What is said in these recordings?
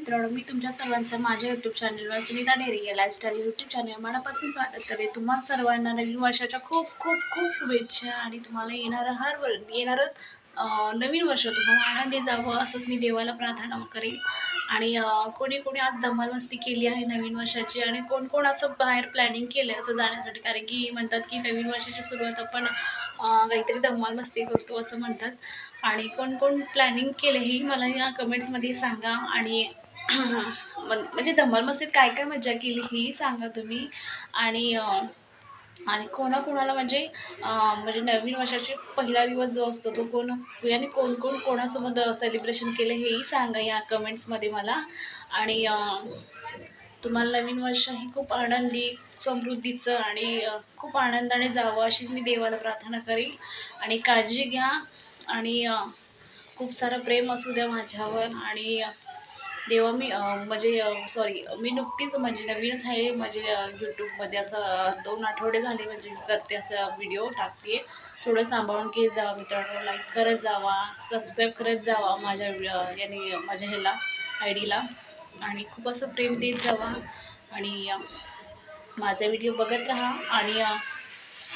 मित्रांनो मी तुमच्या सर्वांचं माझ्या यूट्यूब चॅनलवर सुनीता डेरी या लाईफस्टाईल यूट्यूब चॅनल मनापासून स्वागत करते. तुम्हा सर्वांना नवीन वर्षाच्या खूप खूप खूप शुभेच्छा आणि तुम्हाला येणारं हर वर येणारं नवीन वर्ष तुम्हाला आनंदी जावं असंच मी देवाला प्रार्थना करेन. आणि कोणी कोणी आज धमाल मस्ती केली आहे नवीन वर्षाची आणि कोण कोण असं बाहेर प्लॅनिंग केलं असं जाण्यासाठी? कारण की म्हणतात की नवीन वर्षाची सुरुवात आपण काहीतरी धमाल मस्ती करतो असं म्हणतात. आणि कोण कोण प्लॅनिंग केलं हे मला या कमेंट्समध्ये सांगा. आणि म्हणजे धमाल मस्तीत काय काय मजा केली हेही सांगा तुम्ही. आणि आणि कोणाकोणाला म्हणजे म्हणजे नवीन वर्षाचे पहिला दिवस जो असतो तो कोण याने कोण कोण कोणासोबत सेलिब्रेशन केलं हेही सांगा या कमेंट्समध्ये मला. आणि तुम्हाला नवीन वर्ष ही खूप आनंदी समृद्धीचं आणि खूप आनंदाने जावं अशीच मी देवाला प्रार्थना करेन. आणि काळजी घ्या आणि खूप सारं प्रेम असू द्या माझ्यावर. आणि अं, देवा मी म्हणजे सॉरी मी नुकतीच म्हणजे नवीनच आहे म्हणजे यूट्यूबमध्ये असं दोन आठवडे झाले म्हणजे करते असं व्हिडिओ टाकते थोडं सांभाळून घेत जावा मित्रांनो लाईक करत जावा सबस्क्राईब करत जावा माझ्या याने माझ्या ह्याला आय डीला आणि खूप असं प्रेम देत जावा. आणि माझा व्हिडिओ बघत राहा. आणि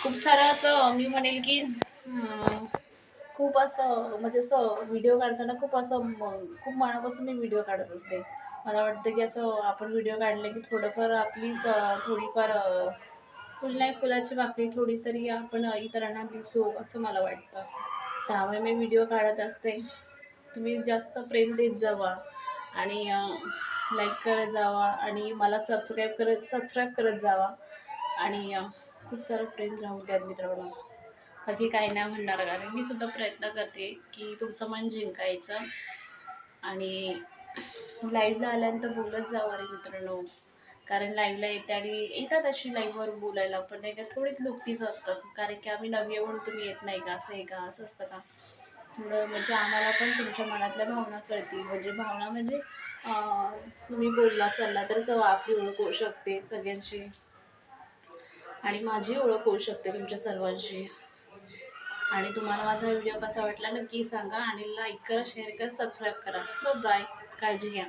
खूप सारं असं मी म्हणेल की खूप असं म्हणजे असं व्हिडिओ काढताना खूप असं म- खूप मनापासून मी व्हिडिओ काढत असते. मला वाटतं की असं आपण व्हिडिओ काढले की थोडंफार आपलीच थोडीफार फुल नाही फुलाची पाकळी थोडी तरी आपण इतरांना दिसू असं मला वाटतं. त्यामुळे मी व्हिडिओ काढत असते. तुम्ही जास्त प्रेम देत जावा आणि लाईक करत जावा आणि मला सबस्क्राईब करत सबस्क्राईब करत जावा. आणि खूप सारं प्रेम राहू द्यात मित्रांनो. बाकी काही नाही म्हणणार. कारण मी सुद्धा प्रयत्न करते की तुमचं मन जिंकायचं. आणि लाईव्हला आल्यानंतर बोलत जावं रे मित्रांनो. कारण लाईव्हला येते आणि येतात अशी लाईव्हवर बोलायला पण नाही का थोडी दुखतीच असतात. कारण की आम्ही नवी आहे म्हणून तुम्ही येत नाही का? असं आहे का? असं असतं का? थोडं म्हणजे आम्हाला पण तुमच्या मनातल्या भावना कळतील. म्हणजे भावना म्हणजे तुम्ही बोलला चालला तर स आपली ओळख होऊ शकते सगळ्यांशी आणि माझी ओळख होऊ शकते तुमच्या सर्वांशी आणि तुम्हाला माझा व्हिडिओ कसा वाटला नक्की सांगा आणि लाईक करा शेअर करा सबस्क्राईब करा. बाय काळजी घ्या.